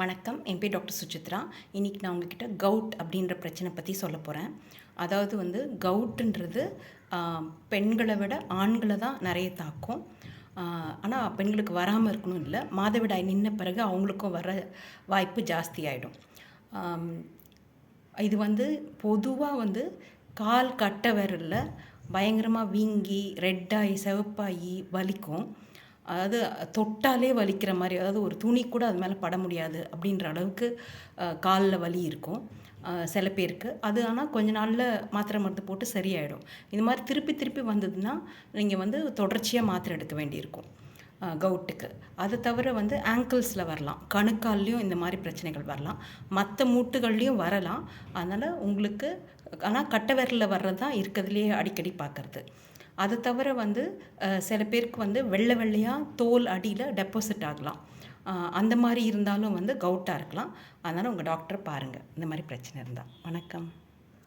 வணக்கம் என் பேர் டாக்டர் சுசித்ரா. இன்றைக்கி நான் உங்ககிட்ட கவுட் அப்படின்ற பிரச்சனை பற்றி சொல்ல போகிறேன் அதாவது வந்து கவுட்டுன்றது பெண்களை விட ஆண்களை தான் நிறைய தாக்கும். ஆனால் பெண்களுக்கு வராமல் இருக்கணும் இல்லை. மாதவிடாய் நின்ன பிறகு அவங்களுக்கும் வர வாய்ப்பு ஜாஸ்தி ஆகிடும் இது வந்து பொதுவாக வந்து கால் கட்ட விரலில் பயங்கரமாக வீங்கி ரெட்டாகி சிவப்பாகி வலிக்கும். அதாவது தொட்டாலே வலிக்கிற மாதிரி அதாவது ஒரு துணி கூட அது மேலே பட முடியாது அப்படின்ற அளவுக்கு காலில் வலி இருக்கும் சில பேருக்கு. அது ஆனால் கொஞ்ச நாளில் மாத்திரை மருந்து போட்டு சரியாயிடும். இது மாதிரி திருப்பி திருப்பி வந்ததுன்னா நீங்கள் வந்து தொடர்ச்சியாக மாத்திரை எடுக்க வேண்டியிருக்கும் கவுட்டுக்கு அதை தவிர வந்து ஆங்கிள்ஸில் வரலாம். கணுக்கால்லையும் இந்த மாதிரி பிரச்சனைகள் வரலாம். மற்ற மூட்டுகள்லேயும் வரலாம். அதனால் உங்களுக்கு ஆனால் கட்டை விரலில் வர்றது தான் இருக்கிறதுலேயே அடிக்கடி பார்க்குறது. அதை தவிர வந்து சில பேருக்கு வந்து வெள்ளை வெள்ளையாக தோல் அடியில் டெபாசிட் ஆகலாம். அந்த மாதிரி இருந்தாலும் வந்து கவுட்டாக இருக்கலாம். அதனால் உங்கள் டாக்டரை பாருங்கள் இந்த மாதிரி பிரச்சனை இருந்தால் வணக்கம்.